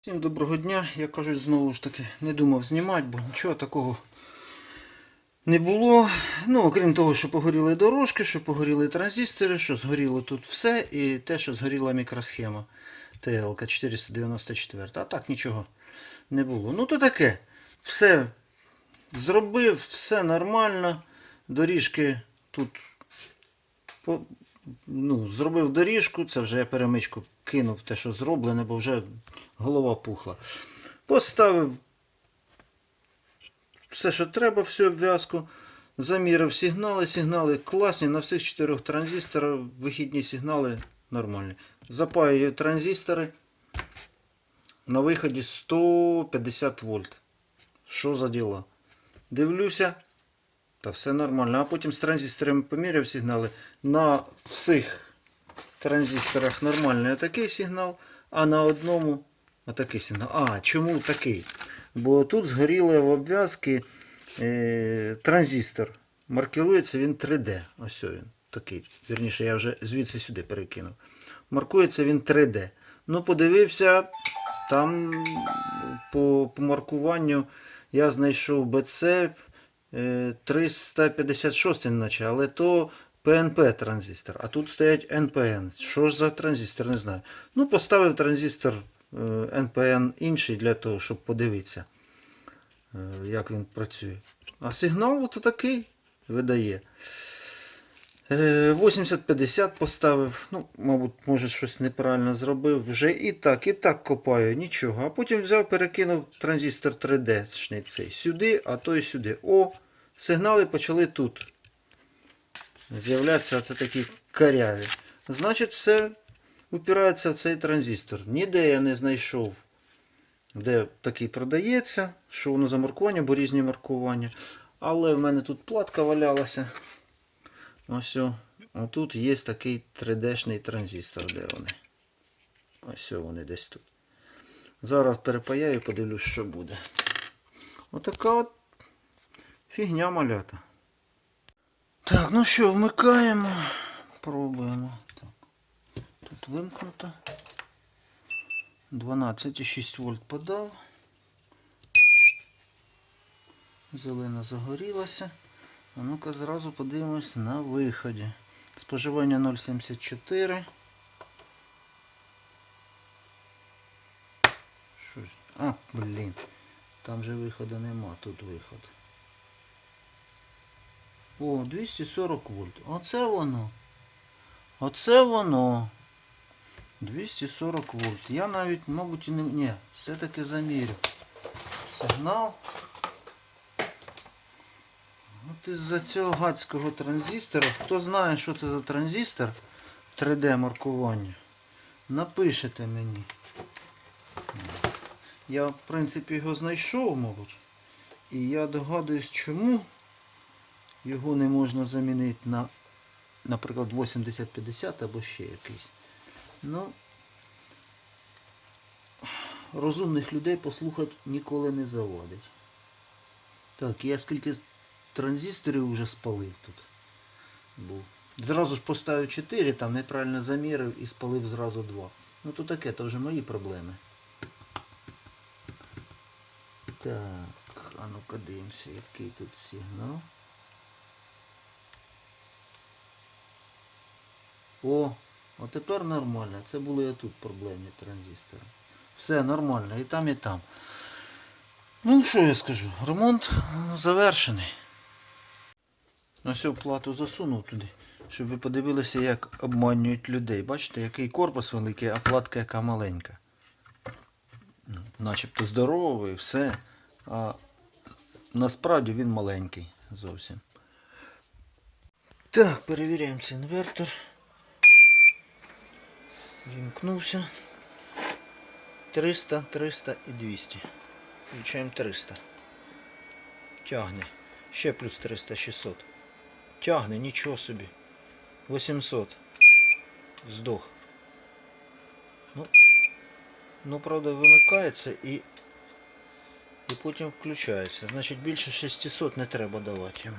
Всім доброго дня. Я кажу знову ж таки, не думав знімати, бо нічого такого не було. Ну, окрім того, що погоріли дорожки, що погоріли транзистори, що згоріло тут все, і те, що згоріла мікросхема ТЛК 494. А так нічого не було. Ну, то таке. Все зробив, все нормально. Доріжки тут ну, зробив доріжку, це вже я перемичку кинув те, що зроблене, бо вже голова пухла. Поставив все, що треба, всю обв'язку. Замірив сигнали. Сигнали класні на всіх чотирьох транзисторах. Вихідні сигнали нормальні. Запаюю транзистори. На виході 150 вольт. Що за діла? Дивлюся. Та все нормально. А потім з транзисторами поміряв сигнали. На всіх транзисторах нормальний такий сигнал, а на одному отакий сигнал. А, чому такий? Бо тут згоріли в обв'язки е, транзистор. Маркирується він 3D. Ось він такий. Вірніше, я вже звідси сюди перекинув. Маркується він 3D. Ну, подивився, там по, по маркуванню я знайшов е, 356, наче, але то PNP транзистор. А тут стоять NPN. Що ж за транзистор, не знаю. Ну, поставив транзистор е, NPN інший для того, щоб подивитися, е, як він працює. А сигнал от такий видає. Е, 80-50 поставив. Ну, мабуть, може щось неправильно зробив. Вже і так, і так копаю, нічого. А потім взяв, перекинув транзистор 3D цей сюди, а той сюди. О, сигнали почали тут. З'являються оце такі каряві. Значить, все упирається в цей транзистор. Ніде я не знайшов, де такий продається, що воно за маркування, бо різні маркування. Але в мене тут платка валялася. Ось. о. А тут є такий 3D-шний транзистор, де вони. Ось вони десь тут. Зараз перепаяю і подивлюсь, що буде. Отака от фігня малята. Так, ну що, вмикаємо. Пробуємо. Так. Тут вимкнуто. 12,6 вольт подав. Зелена загорілася. А ну-ка зразу подивимось на виході. Споживання 0,74. Що ж? А, блін. Там же виходу нема, тут виход. О, 240 вольт. Оце воно. Оце воно. 240 вольт. Я навіть, мабуть, і не... Ні, все-таки замірю. Сигнал. От із-за цього гадського транзистора. Хто знає, що це за транзистор 3D маркування, напишете мені. Я, в принципі, його знайшов, мабуть. І я догадуюсь, чому його не можна замінити на, наприклад, 8050 або ще якийсь. Ну, розумних людей послухати ніколи не завадить. Так, я скільки транзисторів вже спалив тут. Був. Зразу ж поставив 4, там неправильно замірив і спалив зразу 2. Ну то таке, то вже мої проблеми. Так, а ну-ка дивимося, який тут сигнал. О, от тепер нормально. Це були отут проблемні транзистори. Все нормально, і там, і там. Ну, що я скажу? Ремонт завершений. Ось цю плату засунув туди, щоб ви подивилися, як обманюють людей. Бачите, який корпус великий, а платка яка маленька. Ну, Начебто здоровий, все. А насправді він маленький зовсім. Так, перевіряємо цей інвертор. Вімкнувся. 300, 300 і 200. Включаємо 300. Тягне. Ще плюс 300, 600. Тягне, нічого собі. 800. Здох. Ну, ну правда, вимикається і, і потім включається. Значить більше 600 не треба давати йому.